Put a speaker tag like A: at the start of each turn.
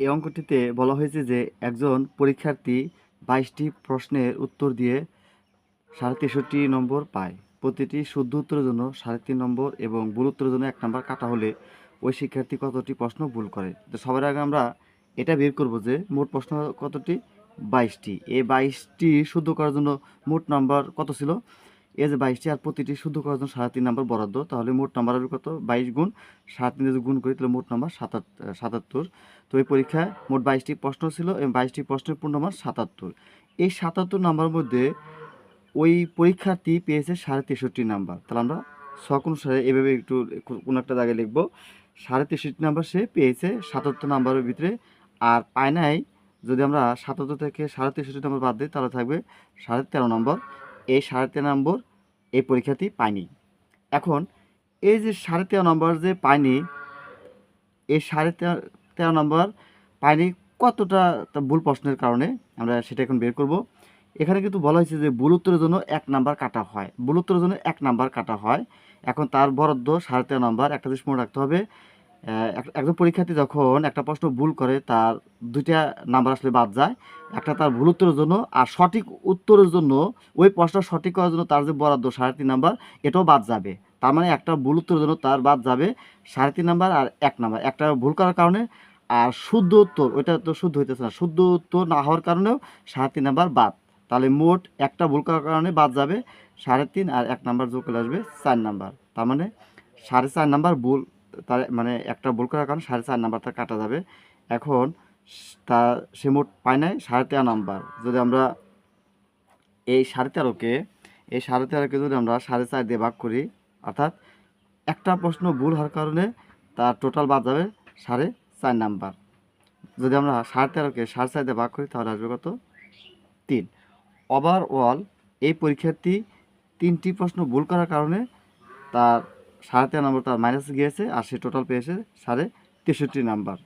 A: এই অঙ্কটিতে বলা হয়েছে যে একজন পরীক্ষার্থী বাইশটি প্রশ্নের উত্তর দিয়ে সাড়ে তেষট্টি নম্বর পায়। প্রতিটি শুদ্ধ উত্তরের জন্য সাড়ে তিন নম্বর এবং ভুল উত্তরের জন্য এক নম্বর কাটা হলে ওই শিক্ষার্থী কতটি প্রশ্ন ভুল করে। তো সবার আগে আমরা এটা বের করব যে মোট প্রশ্ন কতটি? বাইশটি। এই বাইশটি শুদ্ধ করার জন্য মোট নাম্বার কত ছিল? এই যে বাইশটি আর প্রতিটি শুদ্ধ করার জন্য সাড়ে তিন নাম্বার বরাদ্দ। তাহলে মোট নাম্বার হবে কত? বাইশ গুণ। সাড়ে তিন যদি গুণ করি, তাহলে মোট নাম্বার সাতাত্তর। তো এই পরীক্ষায় মোট বাইশটি প্রশ্ন ছিল, এবং বাইশটি প্রশ্নের পূর্ণ নাম্বার সাতাত্তর। এই সাতাত্তর নাম্বার মধ্যে ওই পরীক্ষার্থী পেয়েছে সাড়ে তেষট্টি নাম্বার। তাহলে আমরা শখ অনুসারে এভাবে একটু কোনো একটা জায়গায় লিখব। সাড়ে তেষট্টি নাম্বার সে পেয়েছে সাতাত্তর নাম্বারের ভিতরে। আর পায় নাই যদি আমরা সাতাত্তর থেকে সাড়ে তেষট্টি নম্বর বাদ দিই, তাহলে থাকবে সাড়ে তেরো নম্বর। এই সাড়ে তেরো নম্বর এই পরীক্ষাটি পায়নি এখন এই যে সাড়ে তেরো নম্বর যে পায়নি এই সাড়ে তেরো নম্বর পায়নি কতটা ভুল প্রশ্নের কারণে আমরা সেটা এখন বের করব। এখানে কিন্তু বলা হয়েছে যে ভুল উত্তরের জন্য এক নাম্বার কাটা হয়। ভুল উত্তরের জন্য এক নাম্বার কাটা হয়। এখন তার বরাদ্দ সাড়ে তেরো নম্বর একটা জিনিস মনে রাখতে হবে। একজন পরীক্ষার্থী যখন একটা প্রশ্ন ভুল করে, তার দুইটা নাম্বার আসলে বাদ যায়। একটা তার ভুল উত্তরের জন্য আর সঠিক উত্তরের জন্য ওই প্রশ্ন সঠিক করার জন্য তার যে বরাদ্দ, সাড়ে তিন নাম্বার, এটাও বাদ যাবে। তার মানে একটা ভুল উত্তরের জন্য তার বাদ যাবে সাড়ে তিন নাম্বার আর এক নাম্বার। একটা ভুল করার কারণে আর শুদ্ধ উত্তর, ওইটা তো শুদ্ধ হইতেছে না। শুদ্ধ উত্তর না হওয়ার কারণেও সাড়ে তিন নাম্বার বাদ। তাহলে মোট একটা ভুল করার কারণে বাদ যাবে সাড়ে তিন আর এক নাম্বার যোগ করে আসবে চার নাম্বার। তার মানে সাড়ে চার নাম্বার ভুল তার মানে একটা ভুল করার কারণে সাড়ে চার নাম্বারটা কাটা যাবে। এখন তা সে মোট পায় নাই সাড়ে তেরো নাম্বার। যদি আমরা এই সাড়ে তেরোকে, এই সাড়ে তেরোকে যদি আমরা সাড়ে চার দিয়ে ভাগ করি, অর্থাৎ একটা প্রশ্ন ভুল হওয়ার কারণে তার টোটাল বাদ যাবে সাড়ে চার নাম্বার। যদি আমরা সাড়ে তেরোকে সাড়ে চার দিয়ে ভাগ করি, তাহলে আসবে কত? তিন। ওভারঅল এই পরীক্ষার্থী তিনটি প্রশ্ন ভুল করার কারণে তার সাড়ে তেরো নম্বর তার মাইনাস গিয়েছে আর সে টোটাল পেয়েছে সাড়ে তেষট্টি নাম্বার